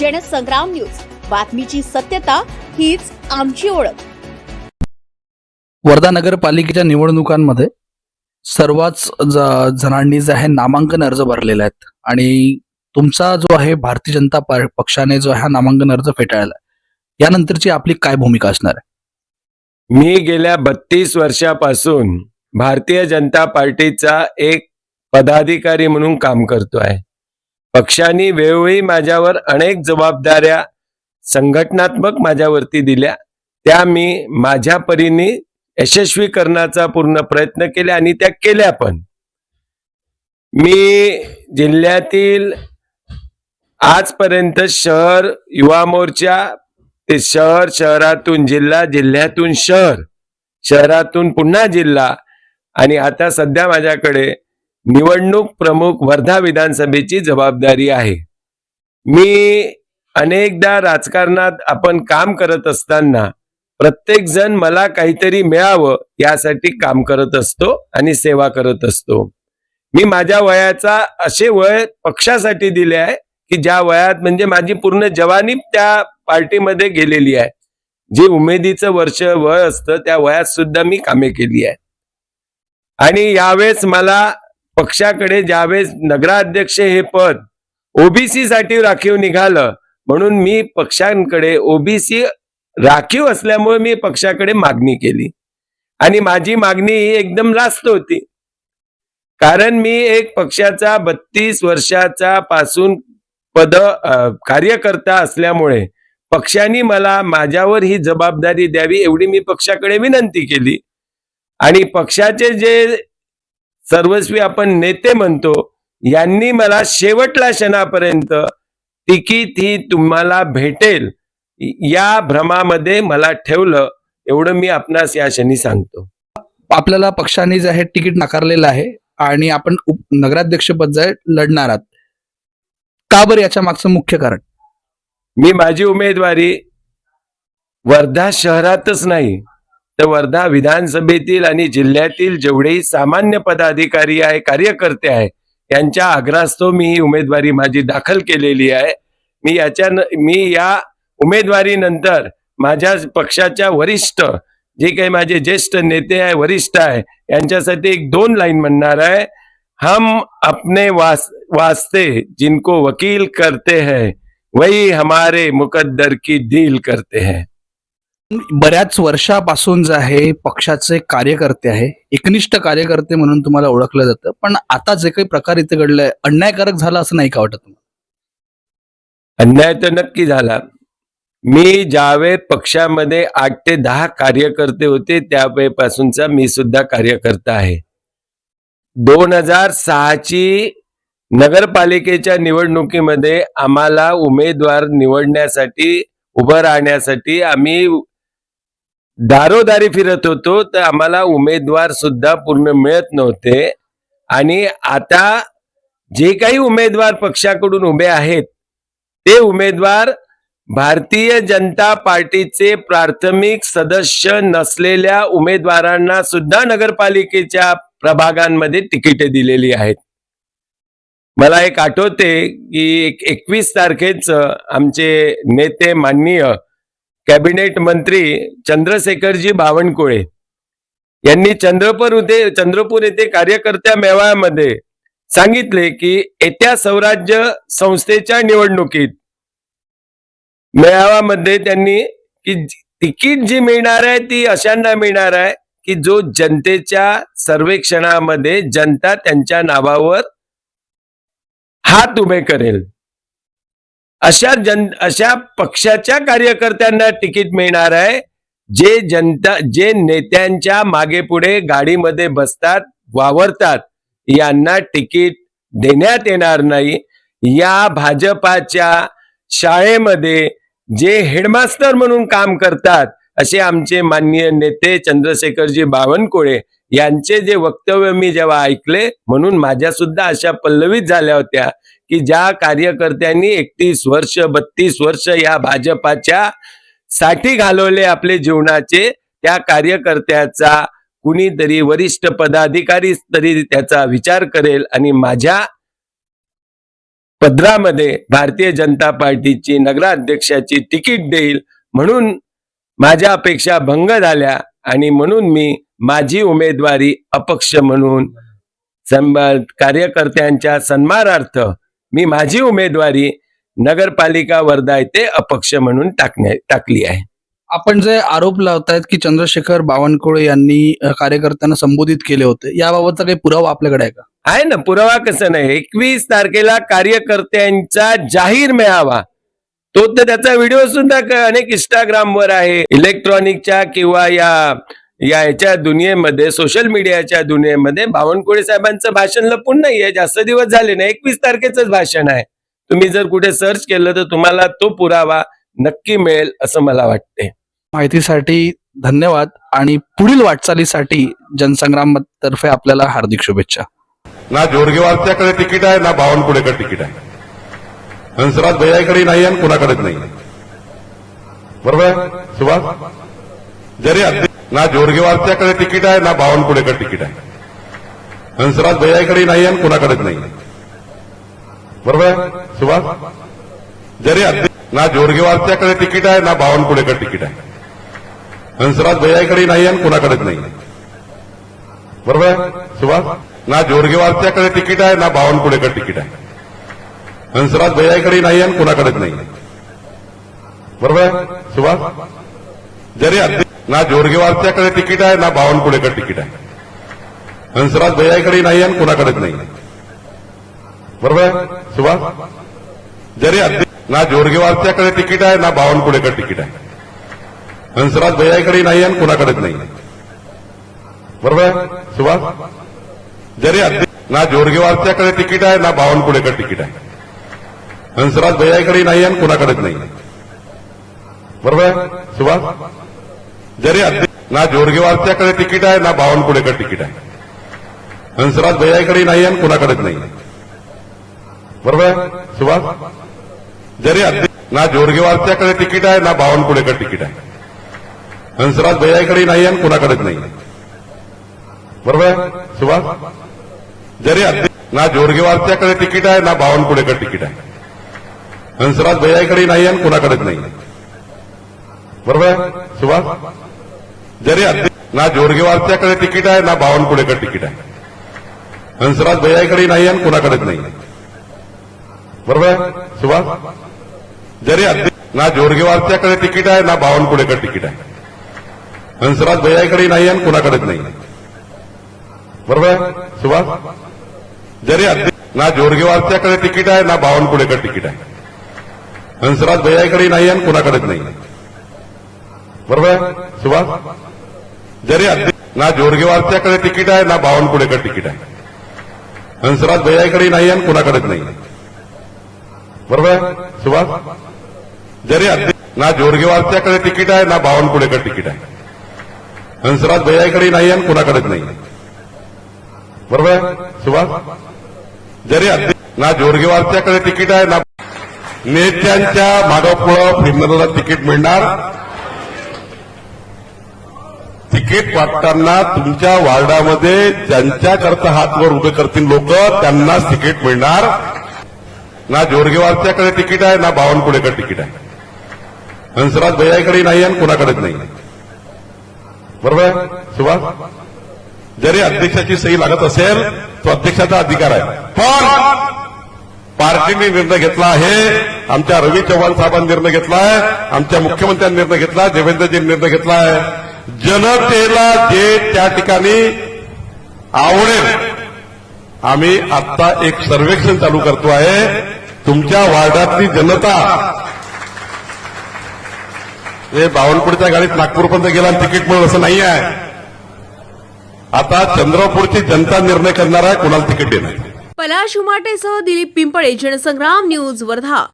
Jansangram news. बातमीची सत्यता हीच आमची ओळख. वर्धा नगरपालिकेच्या निवडणुकांमध्ये सर्वच जणांनी जे आहे नामांकन अर्ज भरलेले आहेत. आणि तुमचा जो आहे भारतीय जनता पक्षाने जो आहे हा नामांकन अर्ज फेटाळला. यानंतरची आपली काय भूमिका असणार आहे? मी गेल्या बत्तीस वर्षापासून भारतीय जनता पार्टीचा एक पदाधिकारी म्हणून काम करतो आहे पक्षाने वेळोवेळी माझ्यावर अनेक जबाबदाऱ्या संघटनात्मक माझ्यावरती दिल्या. त्या मी माझ्या परीने यशस्वी करण्याचा पूर्ण प्रयत्न केला आणि त्या केल्या पण. मी जिल्ह्यातील आजपर्यंत शहर युवा मोर्चा ते शहर शहरातून जिल्हा जिल्ह्यातून शहर शहरातून पुन्हा जिल्हा आणि आता सध्या माझ्याकडे निवडणूक प्रमुख वर्धा विधानसभेची जबाबदारी आहे. मी अनेकदा राजकारणात आपण काम करत असताना प्रत्येक जण मला काहीतरी मिळावं यासाठी काम करत असतो आणि सेवा करत असतो. मी माझ्या वयाचा असे वय पक्षासाठी दिले आहे की ज्या वयात म्हणजे माझी पूर्ण जवानी त्या पार्टीमध्ये गेलेली आहे. जे उमेदीचं वर्ष वय असतं त्या वयात सुद्धा मी कामे केली आहे. आणि यावेळेस मला पक्षाकडे ज्यावेळेस नगराध्यक्ष हे पद ओबीसी साठी राखीव निघालं म्हणून मी पक्षांकडे ओबीसी राखीव असल्यामुळे मी पक्षाकडे मागणी केली. आणि माझी मागणी ही एकदम रास्त होती. कारण मी एक पक्षाचा बत्तीस वर्षाचा पासून पद कार्यकर्ता असल्यामुळे पक्षाने मला माझ्यावर ही जबाबदारी द्यावी एवढी मी पक्षाकडे विनंती केली. आणि पक्षाचे जे सर्वस्वी आपण नेते म्हणतो. यांनी मला शेवटल्या क्षणापर्यंत तिकीट ही तुम्हाला भेटेल. या भ्रमामध्ये मला ठेवलं. एवढं मी आपणास या क्षणी सांगतो. आपल्याला पक्षाने जे आहे तिकीट नाकारलेलं आहे आणि आपण उप- नगराध्यक्षपद जे लढणार आहात. का बरं याच्या मागचं मुख्य कारण? मी माझी उमेदवारी वर्धा शहरातच नाही. तर वर्धा विधानसभेतील आणि जिल्ह्यातील जेवढेही सामान्य पदाधिकारी आहे कार्यकर्ते आहे यांच्या आग्रहास्तव मी ही उमेदवारी माझी दाखल केलेली आहे. मी याच्या मी या उमेदवारीनंतर माझ्या पक्षाच्या वरिष्ठ जे काही माझे ज्येष्ठ नेते आहे वरिष्ठ आहे यांच्यासाठी एक दोन लाईन म्हणणार आहे. हम अपने वास, वास्ते जिनको वकील करते हैं वही हमारे मुकद्दर की डील करते हैं. बऱ्याच वर्षापासून जे आहे पक्षाचे कार्यकर्ते आहे एकनिष्ठ कार्यकर्ते म्हणून तुम्हाला ओळखलं जातं. पण आता जे काही प्रकार इथे घडलाय अन्यायकारक झाला असं नाही का वाटत तुम्हाला? अन्याय तर नक्की झाला. मी ज्यावेळी पक्षामध्ये आठ ते दहा कार्यकर्ते होते त्यावेळेपासूनचा मी सुद्धा कार्यकर्ता आहे. दोन हजार सहाची नगरपालिकेच्या निवडणुकीमध्ये आम्हाला उमेदवार निवडण्यासाठी उभं राहण्यासाठी आम्ही दारोदारी फिरत होतो तर आम्हाला उमेदवार सुद्धा पूर्ण मिळत नव्हते. आणि आता जे काही उमेदवार पक्षाकडून उभे आहेत ते उमेदवार भारतीय जनता पार्टीचे प्राथमिक सदस्य नसलेल्या उमेदवारांना सुद्धा नगरपालिकेच्या प्रभागांमध्ये तिकीटे दिलेली आहेत. मला एक आठवते की एक एकवीस तारखेच आमचे नेते माननीय कॅबिनेट मंत्री चंद्रशेखरजी बावनकुळे यांनी चंद्रपूर येथे चंद्रपूर येथे कार्यकर्त्या मेळाव्यामध्ये सांगितले की येत्या स्वराज्य संस्थेच्या निवडणुकीत मेळाव्यामध्ये त्यांनी की तिकीट जी मिळणार आहे ती अशांना मिळणार आहे की जो जनतेच्या सर्वेक्षणामध्ये जनता त्यांच्या नावावर हात उभे करेल. अशा जन अशा पक्षाच्या कार्यकर्त्यांना तिकीट मिळणार आहे. जे जनता जे नेत्यांच्या मागे पुढे गाडीमध्ये बसतात वावरतात यांना तिकीट देण्यात येणार नाही. या भाजपाच्या शाळेमध्ये जे हेडमास्टर म्हणून काम करतात असे आमचे माननीय नेते चंद्रशेखरजी बावनकुळे यांचे जे वक्तव्य मी जेव्हा ऐकले म्हणून माझ्या सुद्धा अशा पल्लवित झाल्या होत्या. की ज्या कार्यकर्त्यांनी एकतीस वर्ष बत्तीस वर्ष या भाजपाच्या साठी घालवले आपले जीवनाचे त्या कार्यकर्त्याचा कुणीतरी वरिष्ठ पदाधिकारी तरी त्याचा विचार करेल आणि माझ्या पदरामध्ये भारतीय जनता पार्टीची नगराध्यक्षाची तिकीट देईल म्हणून माझ्या अपेक्षा भंग झाल्या आणि म्हणून मी माझी उमेदवारी अपक्ष म्हणून कार्यकर्त्यांच्या सन्मानार्थ मी माझी उमेदवारी नगरपालिका वर्धा येथे अपक्ष म्हणून टाकण्या टाकली आहे. आपण जे आरोप लावतायत की चंद्रशेखर बावनकुळे यांनी अ, कार्यकर्त्यांना संबोधित केले होते याबाबतचा काही पुरावा आपल्याकडे आहे का? आहे ना पुरावा कसं नाही. एकवीस तारखेला कार्यकर्त्यांचा जाहीर मेळावा. तो तर त्याचा व्हिडिओ सुद्धा क- अनेक इंस्टाग्रामवर आहे. इलेक्ट्रॉनिकच्या किंवा या या याच्या दुनियेमध्ये सोशल मीडियाच्या दुनियेमध्ये बावनकुळे साहेबांचं भाषण लपून नाहीये. जास्त दिवस झाले नाही. एकवीस तारखेच भाषण आहे. तुम्ही जर कुठे सर्च केलं तर तुम्हाला तो पुरावा नक्की मिळेल असं मला वाटते माहितीसाठी धन्यवाद आणि पुढील वाटचालीसाठी जनसंग्राम तर्फे आपल्याला हार्दिक शुभेच्छा. ना जोरगेवारच्याकडे तिकीट आहे ना बावनकुळेकडे तिकीट आहे. हंसराज भैयाकडे नाही आणि कुणाकडेच नाही. बरोबर? सुभाष? जरी ना जोरगेवारच्याकडे तिकीट आहे ना बावनकुळेकडे तिकीट आहे. हंसराज भैयाकडे नाही आणि कुणाकडेच नाही. बरोबर आहे सुभाष? जरी ना जोरगेवारच्याकडे तिकीट आहे ना बावनकुळेकडे तिकीट आहे. हंसराज भैयाकडे नाही आणि कुणाकडेच नाही. बरोबर आहे सुभाष? ना जोरगेवारच्याकडे तिकीट आहे ना बावनकुळेकडे तिकीट आहे. हंसराज भैयाकडे नाही आणि कुणाकडेच नाही. बरोबर आहे सुभाष? जरी ना जोरगेवारच्याकडे तिकीट आहे ना बावनकुळेकडे तिकीट आहे. हंसराज भैयाकडे नाही आणि कुणाकडेच नाही. बरोबर आहे? सुभाष? जरी ना जोरगेवारच्याकडे तिकीट आहे ना बावनकुळेकडे तिकीट आहे. हंसराज भैयाकडे नाही आणि कुणाकडेच नाही. बरोबर आहे? सुभाष? जरी ना जोरगेवारच्याकडे तिकीट आहे ना बावनकुळेकडे तिकीट आहे. हंसराज भैयाकडे नाही आणि कुणाकडेच नाही. बरोबर आहे? सुभाष? जरी ना जोरगेवारच्याकडे तिकीट आहे ना बावनकुळेकडे तिकीट आहे. हंसराज भैयाकडे नाही आणि कुणाकडेच नाही. बरोबर आहे? सुभाष? जरी ना जोरगेवारच्याकडे तिकीट आहे ना बावनकुळेकडे तिकीट आहे. हंसराज भैयाकडे नाही आणि कुणाकडेच नाही. बरोबर आहे? सुभाष? जरी ना जोरगेवारच्याकडे तिकीट आहे ना बावनकुळेकडे तिकीट आहे. हंसराज भैयाकडे नाही आणि कुणाकडेच नाही. बरोबर आहे? सुभाष? जरी ना जोरगेवारच्याकडे तिकीट आहे ना बावनकुळेकडे तिकीट आहे. हंसराज भैयाकडे नाही आणि कुणाकडेच नाही. बरोबर आहे सुभाष? जरी ना जोरगेवारच्याकडे तिकीट आहे ना बावनकुळेकडे तिकीट आहे. हंसराज भैयाकडे नाही आणि कुणाकडेच नाही. बरोबर आहे सुभाष? जरी ना जोरगेवारच्याकडे तिकीट आहे ना बावनकुळेकडे तिकीट आहे. हंसराज भैयाकडे नाही आणि कुणाकडेच नाही. बरोबर आहे सुभाष? जरी ना जोरगेवारच्याकडे तिकीट आहे ना बावनकुळेकडे तिकीट आहे. हंसराज भैयाकडे नाही आणि कुणाकडेच नाही. बरोबर आहे? सुभाष? जरी ना जोरगेवारच्याकडे तिकीट आहे ना बावनकुळेकडे तिकीट आहे. हंसराज भैयाकडे नाही आणि कुणाकडेच नाही. बरोबर आहे? सुभाष? जरी ना जोरगेवारच्याकडे तिकीट आहे ना नेत्यांच्या मागापुढं फिरणाऱ्याला तिकीट मिळणार. तिकीट वाटताना तुमच्या वार्डामध्ये ज्यांच्याकरता हात वर उभे करतील लोक त्यांनाच तिकीट मिळणार. ना जोरगेवारच्याकडे तिकीट आहे ना बावनकुळेकडे तिकीट आहे. हंसराज भैयाकडे नाही आणि कुणाकडेच नाही. बरोबर आहे सुभाष? जरी अध्यक्षाची सही लागत असेल तो अध्यक्षाचा अधिकार आहे. पण पार्टीने निर्णय घेतला आहे आमच्या रवी चव्हाण साहेबांनी निर्णय घेतला आहे आमच्या मुख्यमंत्र्यांनी निर्णय घेतला देवेंद्रजींनी निर्णय घेतला आहे. जनतेला जे त्या ठिकाणी आवडेल आम्ही आता एक सर्वेक्षण चालू करतो आहे. तुमच्या वार्डातली जनता हे बावनपूरच्या गाडीत नागपूरपर्यंत गेला आणि तिकीट मिळेल असं नाही आहे. आता चंद्रपूरची जनता निर्णय करणार आहे कुणाला तिकीट देणार पलाश उमाटेसह दिलीप पिंपळे जनसंग्राम न्यूज वर्धा.